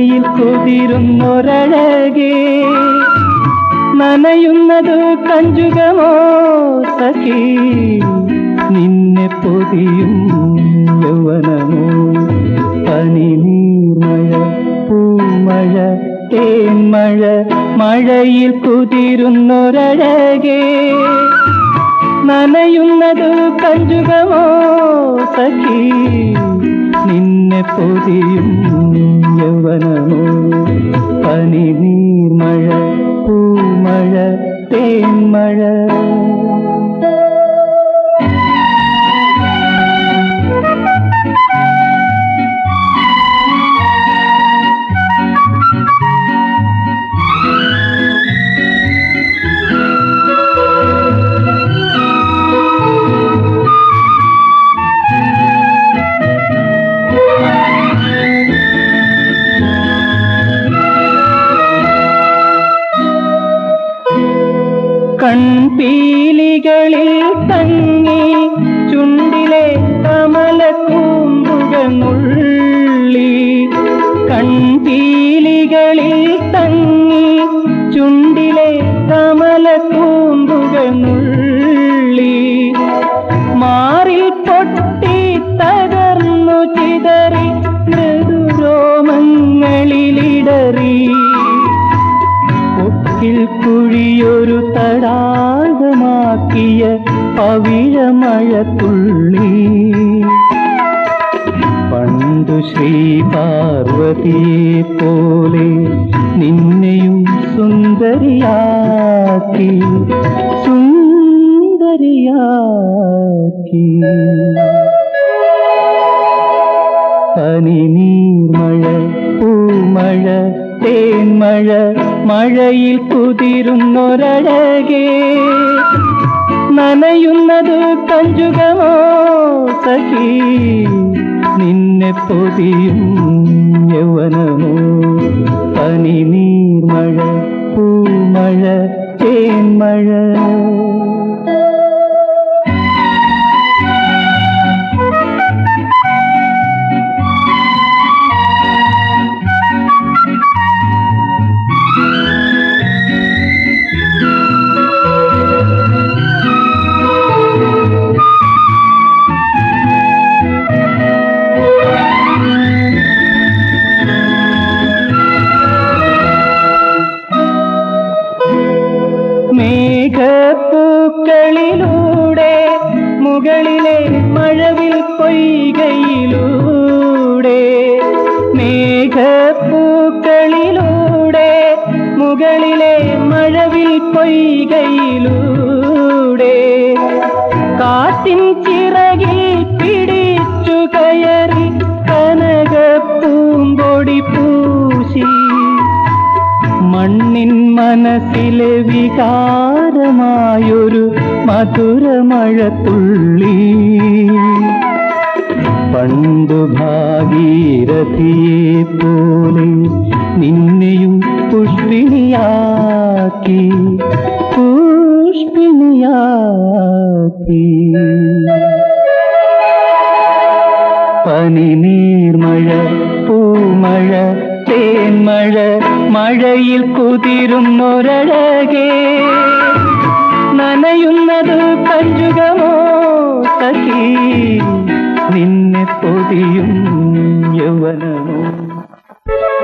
മഴയിൽ കുതിരുന്നൊരഴകേ. നനയുന്നത് കഞ്ചുകമോ സഖി? നിന്നെ പൊതിയും യൗവനമോ? പനി നീർമഴ പൂമഴ തേന്മഴ മഴയിൽ കുതിരുന്നൊരഴകേ. നനയുന്നത് കഞ്ചുകമോ സഖി? നിന്നെ പൊതിയും യൗവനമോ? പനി നീർമഴ പൂമഴ തേന്മഴ കൺപീലികളിൽ തങ്ങി ചുണ്ടിലെ കമല പവിഴമഴത്തുള്ളി പണ്ടു ശ്രീ പാർവതിയെ പോലെ നിന്നെയും സുന്ദരിയാക്കി സുന്ദരിയാക്കി. പനി നീർമഴ പൂമഴ തേന്മഴ മഴയിൽ കുതിരുന്നൊരഴകേ. നനയുന്നത് കഞ്ചുകമോ സഖി? നിന്നെ പൊതിയും യൗവനമോ? മേഘപ്പൂക്കളിലൂടെ മുകളിലെ മഴവിൽ പൊയ്കയിലൂടെ മേഘപ്പൂക്കളിലൂടെ മുകളിലെ മഴവിൽ പൊയ്കയിലൂടെ കാറ്റിൻ ചിറകിൽ മണ്ണിൻ മനസ്സിലെ വികാരമായൊരു മധുരമഴത്തുള്ളി പണ്ടു ഭാഗീരഥിയെ പോലെ നിന്നെയും പുഷ്പിണിയാക്കി പുഷ്പിണിയാക്കി. പനി നീർമഴ പൂമഴ തേന്മഴ മഴയിൽ കുതിരുന്നൊരഴകേ നനയുന്നത് കഞ്ചുകമോ സഖി? നിന്നെ പൊതിയും